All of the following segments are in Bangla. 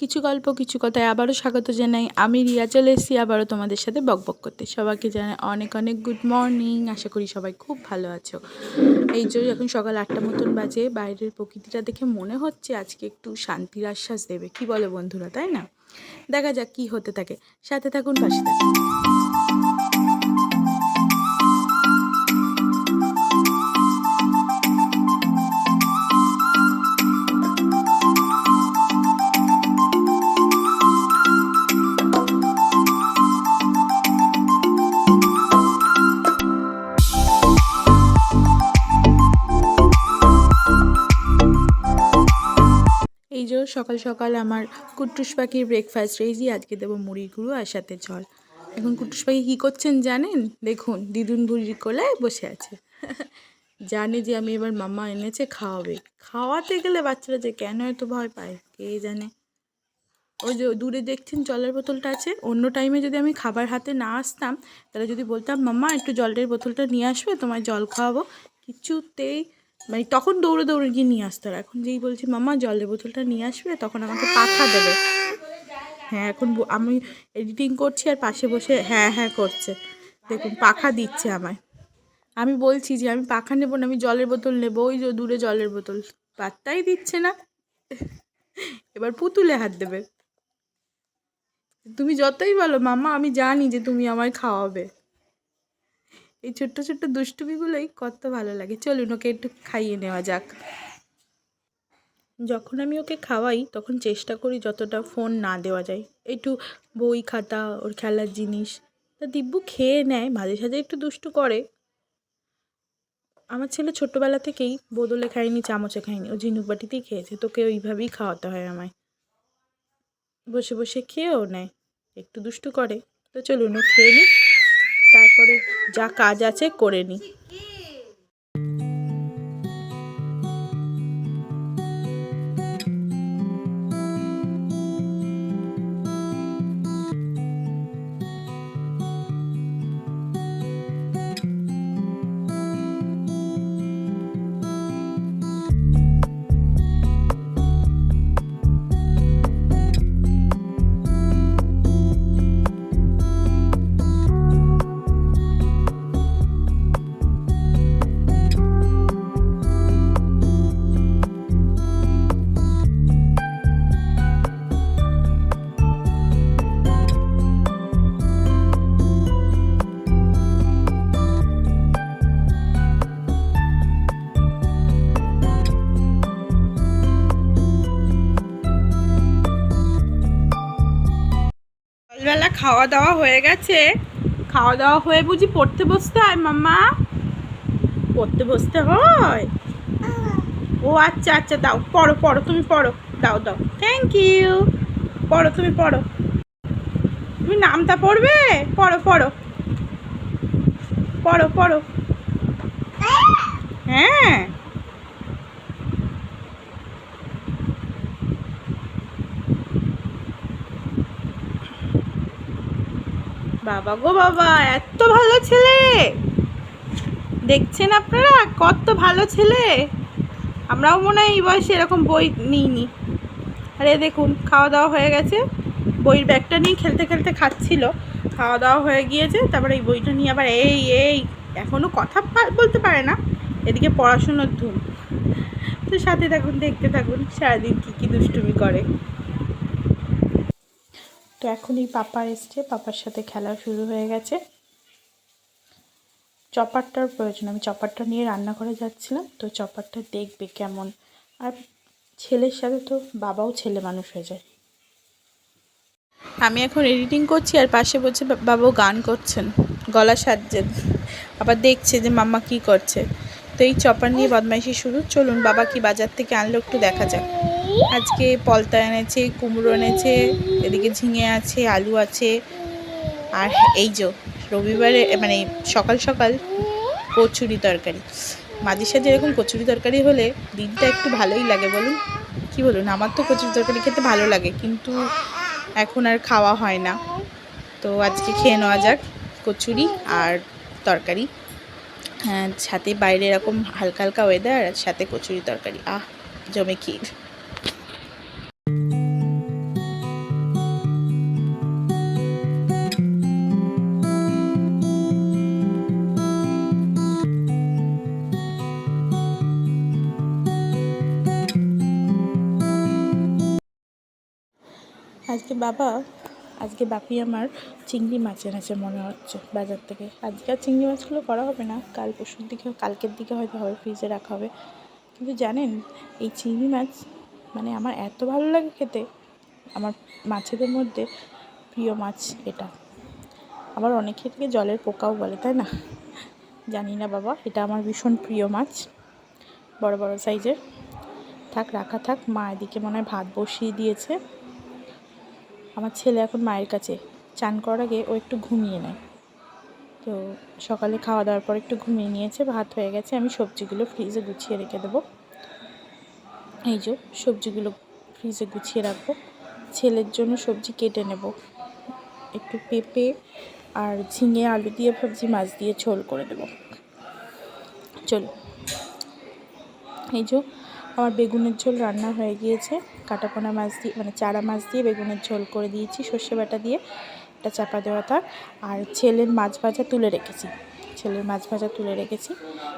কিছু গল্প, কিছু কথায় আবারও স্বাগত জানাই। আমি রিয়া চলে এসেছি, আবারও তোমাদের সাথে বকবক করতে। সবাইকে জানাই অনেক অনেক গুড মর্নিং আশা করি সবাই খুব ভালো আছো। এই জন্য এখন সকাল আটটা মতন বাজে, বাইরের প্রকৃতিটা দেখে মনে হচ্ছে আজকে একটু শান্তির আশ্বাস দেবে। কি বলে বন্ধুরা, তাই না? দেখা যাক কি হতে থাকে। সাথে থাকুন, পাশে থাকুন। সকাল সকাল আমার কুট্টুস পাখির ব্রেকফাস্ট রেজি আজকে দেবো মুড়ি গুঁড়ো আর সাথে জল। এখন কুট্টুস পাখি কী করছেন জানেন? দেখুন, দিদুন বুড়ির কোলে বসে আছে। জানে যে আমি এবার মাম্মা এনেছে, খাওয়াবে। খাওয়াতে গেলে বাচ্চারা যে কেন এত ভয় পায়, কে জানে? ওই যে দূরে দেখছেন জলের বোতলটা আছে? অন্য টাইমে যদি আমি খাবার হাতে না আসতাম, তাহলে যদি বলতাম মাম্মা একটু জলের বোতলটা নিয়ে আসবে, তোমায় জল খাওয়াবো। কিছুতেই মানে তখন দৌড়ে দৌড়ে গিয়ে নিয়ে আসতো আর এখন যেই বলছি, মামা, জলের বোতলটা নিয়ে আসবে? তখন আমাকে পাখা দেবে। হ্যাঁ এখন আমি এডিটিং করছি আর পাশে বসে হ্যাঁ হ্যাঁ করছে। দেখুন, পাখা দিচ্ছে আমায়। আমি বলছি যে, আমি পাখা নেব না, আমি জলের বোতল নেব। ওই যে দূরে জলের বোতল। পাত্তাই দিচ্ছে না। এবার পুতুলে হাত দেবে। তুমি যতই বলো, মামা, আমি জানি যে তুমি আমায় খাওয়াবে। এই ছোট্ট ছোট্ট দুষ্টুমিগুলোই কত ভালো লাগে। চলুন ওকে একটু খাইয়ে নেওয়া যাক। যখন আমি ওকে খাওয়াই, তখন চেষ্টা করি যতটা ফোন না দেওয়া যায়। একটু বই খাতা, ওর খেলার জিনিস। তা দিব্যু খেয়ে নেয়, মাঝে সাঝে একটু দুষ্টু করে। আমার ছেলে ছোটোবেলা থেকেই বদলে খায়নি, চামচে খায়নি। ও ঝিনুক বাটিতেই খেয়েছে। তোকে ওইভাবেই খাওয়াতে হয় আমায়। বসে বসে খেয়েও নেয়। একটু দুষ্টু করে। তো চলুন ও খেয়ে নিক। তারপরে যা কাজ আছে করে নিই খাওয়া দাওয়া হয়ে গেছে। খাওয়া দাওয়া হয়ে বুঝি পড়তে বসতে হয়, মাম্মা? পড়তে বসতে হয়? ও আচ্ছা আচ্ছা দাও, পড়ো পড়ো, তুমি পড়ো। দাও দাও। থ্যাংক ইউ পড়ো, তুমি পড়ো। তুমি নামটা পড়বে? পড়ো পড়ো। পড়ো পড়ো। হ্যাঁ। বাবা গো বাবা, এত ভালো ছেলে। দেখছেন আপনারা? কত ভালো ছেলে। আমরাও মনে হয় এই বয়সে এরকম বই নিইনি। আরে দেখুন খাওয়া দাওয়া হয়ে গেছে। বইয়ের ব্যাগটা নিয়ে খেলতে খেলতে খাচ্ছিল। খাওয়া দাওয়া হয়ে গিয়েছে, তারপরে এই বইটা নিয়ে আবার এই এই এখনও কথা বলতে পারে না। এদিকে পড়াশুনোর ধুম। তো সাথে থাকুন, দেখতে থাকুন, সারাদিন কী কী দুষ্টুমি করে। তো এখন এই পাপা এসছে, পাপার সাথে খেলা শুরু হয়ে গেছে। চপারটার প্রয়োজন, আমি চপারটা নিয়ে রান্নাঘরে যাচ্ছিলাম, তো চপারটা দেখবে কেমন। আর ছেলের সাথে তো বাবাও ছেলে মানুষ হয়ে যায়। আমি এখন এডিটিং করছি, আর পাশে বলছে বা- বাবাও গান করছেন, গলা সাজছেন। আবার দেখছে যে মাম্মা কি করছে। তো এই চপার নিয়ে বদমাইশি শুরু। চলুন, বাবা কি বাজার থেকে আনলো একটু দেখা যাক। আজকে পলতা এনেছে, কুমড়ো এনেছে, এদিকে ঝিঙে আছে, আলু আছে। আর এই যে, রবিবারে মানে সকাল সকাল কচুরি তরকারি। মাঝে সাঝে এরকম কচুরি তরকারি হলে দিনটা একটু ভালোই লাগে বলুন। কি বলুন, আমার তো কচুরি তরকারি খেতে ভালো লাগে, কিন্তু এখন আর খাওয়া হয় না। তো আজকে খেয়ে নেওয়া যাক, কচুরি আর তরকারি। হ্যাঁ, সাথে বাইরে এরকম হালকা হালকা ওয়েদার সাথে কচুরি তরকারি। আহ জমে ক্ষীর। আজকে বাবা আজকে বাপি আমার চিংড়ি মাছ এনেছে মনে হচ্ছে বাজার থেকে। আজকে আর চিংড়ি মাছগুলো করা হবে না, কাল পরশুর দিকে, কালকের দিকে হয়তো হবে, ফ্রিজে রাখা হবে। কিন্তু জানেন, এই চিংড়ি মাছ মানে আমার এত ভালো লাগে খেতে, আমার মাছেদের মধ্যে প্রিয় মাছ এটা। আবার অনেকে এটাকে জলের পোকাও বলে, তাই না? জানি না বাবা, এটা আমার ভীষণ প্রিয় মাছ, বড় বড় সাইজের। থাক, রাখা থাক, মা এদিকে মনে হয় ভাত বসিয়ে দিয়েছে। আমার ছেলে এখন মায়ের কাছে। চান করার আগে ও একটু ঘুমিয়ে নেয়। তো সকালে খাওয়া দাওয়ার পর একটু ঘুমিয়ে নিয়েছে, ভাত হয়ে গেছে, আমি সবজিগুলো ফ্রিজে গুছিয়ে রেখে দেবো। এই যে সবজিগুলো ফ্রিজে গুছিয়ে রাখব। ছেলের জন্য সবজি কেটে নেব। একটু পেঁপে আর ঝিঙে, আলু দিয়ে ভাবছি মাছ দিয়ে ঝোল করে দেবো। চল। এই যে আমার বেগুনের ঝোল রান্না হয়ে গিয়েছে। কাটাপোনা মাছ দিয়ে মানে চারা মাছ দিয়ে বেগুনের ঝোল করে দিয়েছি, সর্ষে বাটা দিয়ে। এটা চাপা দেওয়া থাক। আর ছেলের মাছ ভাজা তুলে রেখেছি। ছেলের মাছ ভাজা তুলে রেখেছি।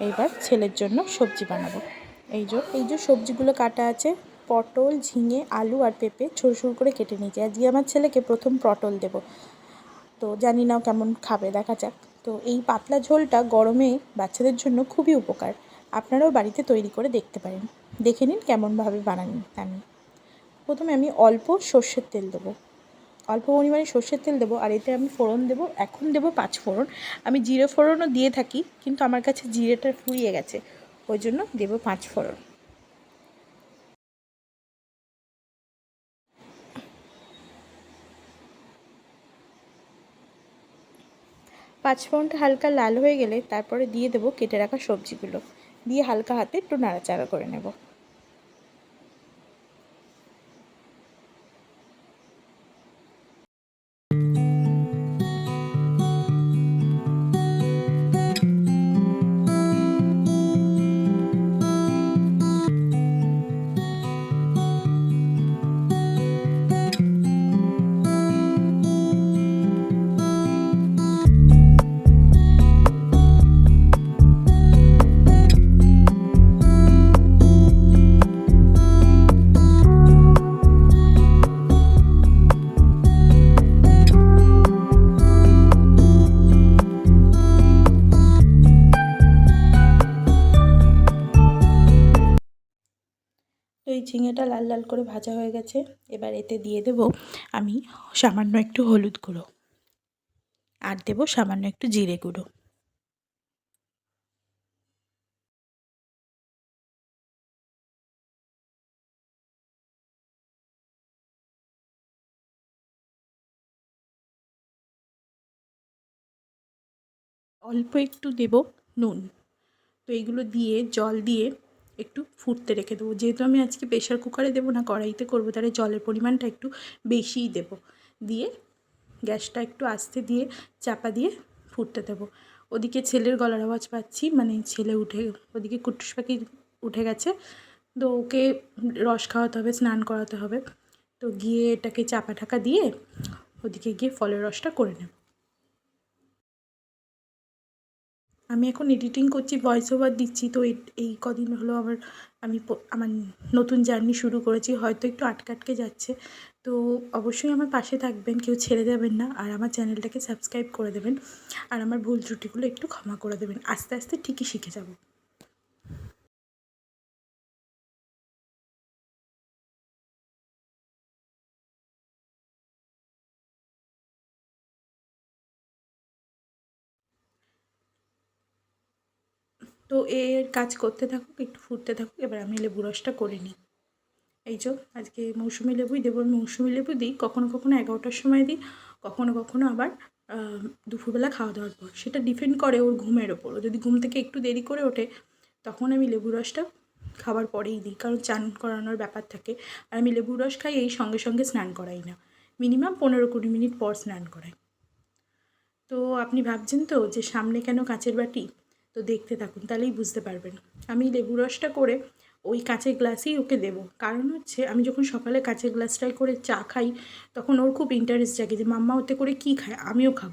এইবার ছেলের জন্য সবজি বানাবো। এই যে এই যে সবজিগুলো কাটা আছে, পটল, ঝিঙে, আলু আর পেঁপে ছোটো ছোটো করে কেটে নিয়েছি। আজকে আমার ছেলেকে প্রথম পটল দেবো। তো জানি না কেমন খাবে, দেখা যাক। তো এই পাতলা ঝোলটা গরমে বাচ্চাদের জন্য খুবই উপকার। আপনারাও বাড়িতে তৈরি করে দেখতে পারেন। দেখে নিন কেমনভাবে বানানি আমি। প্রথমে আমি অল্প সর্ষের তেল দেবো। অল্প পরিমাণে সর্ষের তেল দেবো আর এতে আমি ফোড়ন দেবো। এখন দেবো পাঁচ ফোড়ন। আমি জিরে ফোড়নও দিয়ে থাকি, কিন্তু আমার কাছে জিরেটা ফুরিয়ে গেছে। ওই জন্য দেবো পাঁচ ফোড়ন। পাঁচ ফোড়নটা হালকা লাল হয়ে গেলে তারপরে দিয়ে দেবো কেটে রাখা সবজিগুলো। দিয়ে হালকা হাতে একটু নাড়াচাড়া করে নেব। তো এই ঝিঙেটা লাল লাল করে ভাজা হয়ে গেছে। এবার এতে দিয়ে দেব আমি সামান্য একটু হলুদ গুঁড়ো। আর দেব সামান্য একটু জিরে গুঁড়ো। অল্প একটু দেব নুন। তো এইগুলো দিয়ে জল দিয়ে একটু ফুটতে রেখে দেবো। যেহেতু আমি আজকে প্রেশার কুকারে দেবো না, কড়াইতে করব, তাহলে জলের পরিমাণটা একটু বেশিই দেব। দিয়ে গ্যাসটা একটু আস্তে দিয়ে চাপা দিয়ে ফুটতে দেবো। ওদিকে ছেলের গলার আওয়াজ পাচ্ছি মানে ছেলে উঠে, ওদিকে কুটুস পাখি উঠে গেছে। তো ওকে রস খাওয়াতে হবে, স্নান করাতে হবে। তো গিয়ে এটাকে চাপা ঢাকা দিয়ে ওদিকে গিয়ে ফলের রসটা করে নেব। আমি এখন এডিটিং করছি ভয়েস ওভার দিচ্ছি, তো এই কদিন হলো আমার আমি আমার নতুন জার্নি শুরু করেছি, হয়তো একটু আটকে আটকে যাচ্ছে। তো অবশ্যই আমার পাশে থাকবেন, কেউ ছেড়ে দেবেন না, আর আমার চ্যানেলটাকে সাবস্ক্রাইব করে দেবেন, আর আমার ভুল ত্রুটিগুলো একটু ক্ষমা করে দেবেন। আস্তে আস্তে ঠিকই শিখে যাব। তো এর কাজ করতে থাকুক, একটু ফুটতে থাকুক, এবার আমি লেবু রসটা করে নিই। এই যে, আজকে মৌসুমি লেবুই দেবো মৌসুমি লেবু দিই, কখনো কখনো এগারোটার সময় দিই, কখনো কখনো আবার দুপুরবেলা খাওয়া দাওয়ার পর। সেটা ডিপেন্ড করে ওর ঘুমের ওপর। যদি ঘুম থেকে একটু দেরি করে ওঠে, তখন আমি লেবু রসটা খাবার পরেই দিই, কারণ চান করানোর ব্যাপার থাকে। আর আমি লেবু রস খাই এই সঙ্গে সঙ্গে স্নান করাই না। মিনিমাম পনেরো কুড়ি মিনিট পর স্নান করাই। তো আপনি ভাবছেন তো যে সামনে কেন কাঁচের বাটি? তো দেখতে থাকুন, তাহলেই বুঝতে পারবেন। আমি লেবু রসটা করে ওই কাঁচের গ্লাসেই ওকে দেবো। কারণ হচ্ছে, আমি যখন সকালে কাঁচের গ্লাসটায় করে চা খাই, তখন ওর খুব ইন্টারেস্ট জাগে যে, মাম্মা, ওতে করে কী খায়? আমিও খাব।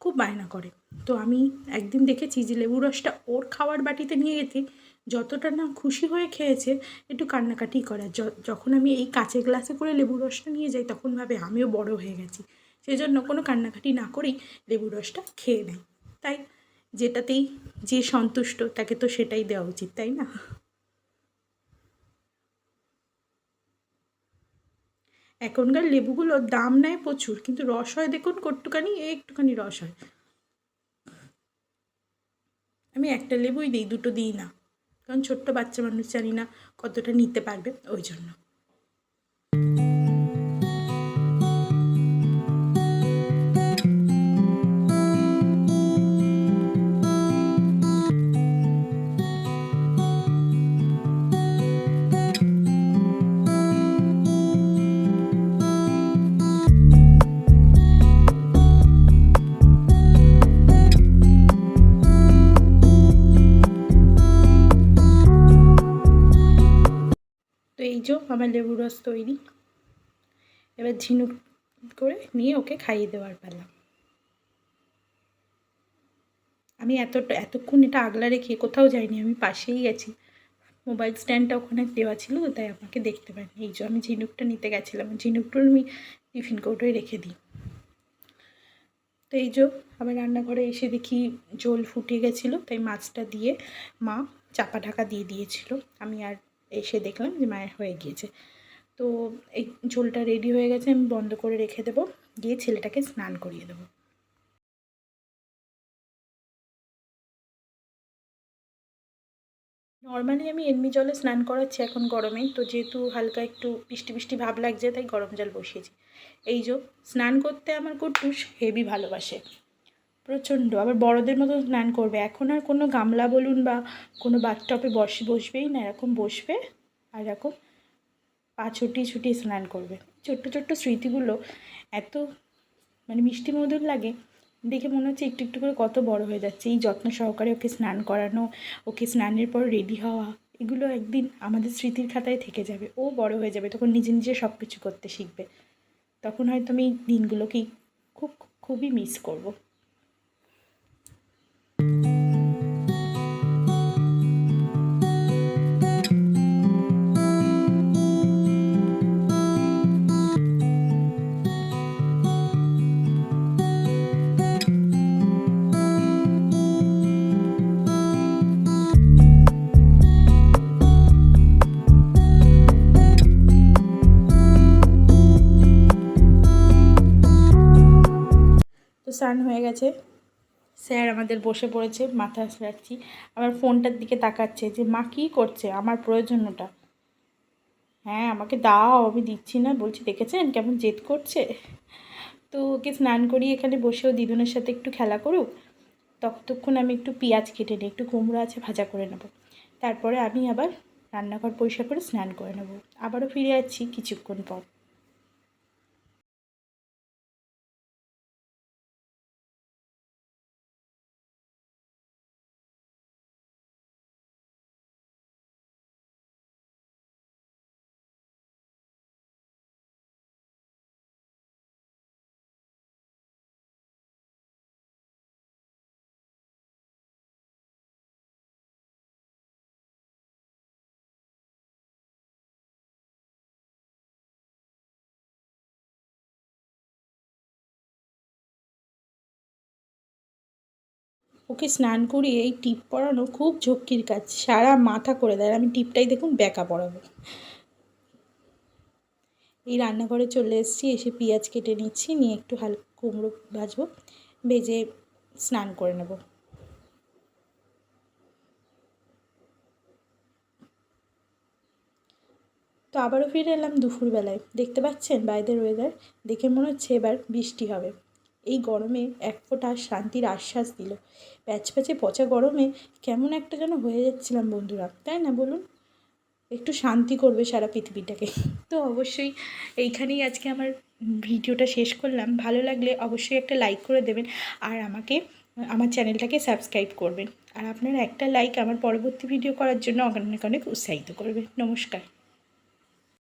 খুব বায়না করে। তো আমি একদিন দেখেছি যে, লেবু রসটা ওর খাওয়ার বাটিতে নিয়ে গেছি, যতটা না খুশি হয়ে খেয়েছে, একটু কান্নাকাটি করে। যখন আমি এই কাঁচের গ্লাসে করে লেবু রসটা নিয়ে যাই, তখন ভাবে আমিও বড় হয়ে গেছি। সেই জন্য কোনো কান্নাকাটি না করেই লেবু রসটা খেয়ে নেয় তাই যেটাতেই যে সন্তুষ্ট, তাকে তো সেটাই দেওয়া উচিত, তাই না? এখনকার লেবুগুলোর দাম নেয় প্রচুর, কিন্তু রস হয়, দেখুন, কট্টুখানি একটুখানি রস হয়। আমি একটা লেবুই দিই, দুটো দিই না, কারণ ছোট্ট বাচ্চা মানুষ জানি না কতটা নিতে পারবে, ওই জন্য। আমার লেবু রস তৈরি। এবার ঝিনুক করে নিয়ে ওকে খাইয়ে দেওয়ার পালা। আমি এতটা, এতক্ষণ এটা আগলা রেখে কোথাও যাইনি, আমি পাশেই গেছি মোবাইল স্ট্যান্ডটা ওখানে দেওয়া ছিল, তাই আমাকে দেখতে পাইনি। এই যে আমি ঝিনুকটা নিতে গেছিলাম ঝিনুকটা আমি টিফিন কৌটোয় রেখে দিই। তো এই যে আবার রান্নাঘরে এসে দেখি জল ফুটে গেছিল, তাই মাছটা দিয়ে মা চাপা ঢাকা দিয়ে দিয়েছিল। আমি আর এসে দেখলাম যে মায়ের হয়ে গিয়েছে। তো এই ঝোলটা রেডি হয়ে গেছে, আমি বন্ধ করে রেখে দেবো, গিয়ে ছেলেটাকে স্নান করিয়ে দেবো। নর্মালি আমি এমনি জলে স্নান করাচ্ছি, এখন গরমে, তো যেহেতু হালকা একটু বৃষ্টি বৃষ্টি ভাব লাগছে, তাই গরম জল বসিয়েছি। এই যে, স্নান করতে আমার কুট্টুস হেভি ভালোবাসে। প্রচণ্ড। আবার বড়দের মতো স্নান করবে। এখন আর কোনো গামলা বলুন বা কোনো বাথটপে বস, বসবেই না। এরকম বসবে আর এরকম পা ছুটিয়ে ছুটিয়ে স্নান করবে। ছোট্ট ছোট্ট স্মৃতিগুলো এত মানে মিষ্টি মধুর লাগে, দেখে মনে হচ্ছে একটু একটু করে কত বড় হয়ে যাচ্ছে। এই যত্ন সহকারে ওকে স্নান করানো, ওকে স্নানের পর রেডি হওয়া, এগুলো একদিন আমাদের স্মৃতির খাতায় থেকে যাবে। ও বড় হয়ে যাবে, তখন নিজে নিজে সব কিছু করতে শিখবে। তখন হয়তো আমি দিনগুলোকেই খুব, খুবই মিস করব। তো আমাদের বসে পড়েছে মাথা রাখছি। আমার ফোনটার দিকে তাকাচ্ছে যে, মা, কী করছে? আমার প্রয়োজন ওটা হ্যাঁ আমাকে দাও, আমি দিচ্ছি না। বলছি, দেখেছেন কেমন জেদ করছে? তো ওকে স্নান করিয়ে এখানে বসেও দিদুনের সাথে একটু খেলা করুক। ততক্ষণ আমি একটু পেঁয়াজ কেটে নিই, একটু কুমড়ো আছে ভাজা করে নেব। তারপরে আমি আবার রান্নাঘর পরিষ্কার করে স্নান করে নেব। আবারও ফিরে যাচ্ছি কিছুক্ষণ পর। ওকে স্নান করিয়ে এই টিপ পরানো খুব ঝক্কির কাজ। সারা মাথা করে দেয়। আমি টিপটাই দেখুন ব্যাকা পরাবো। এই রান্নাঘরে চলে এসেছি, এসে পেঁয়াজ কেটে নিচ্ছি, নিয়ে একটু হালকা কুমড়ো ভাজবো, ভেজে স্নান করে নেব। তো আবারও ফিরে এলাম দুপুরবেলায়। দেখতে পাচ্ছেন? বাইরের ওয়েদার দেখে মনে হচ্ছে এবার বৃষ্টি হবে। এই গরমে এক ফোঁটা শান্তির আশ্বাস দিল। প্যাচ প্যাচে পচা গরমে কেমন একটা যেন হয়ে যাচ্ছিলাম বন্ধুরা, তাই না বলুন? একটু শান্তি করবে সারা পৃথিবীটাকে। তো অবশ্যই এইখানেই আজকে আমার ভিডিওটা শেষ করলাম। ভালো লাগলে অবশ্যই একটা লাইক করে দেবেন আর আমাকে, আমার চ্যানেলটাকে সাবস্ক্রাইব করবেন। আর আপনার একটা লাইক আমার পরবর্তী ভিডিও করার জন্য অনেক অনেক উৎসাহিত করবে নমস্কার।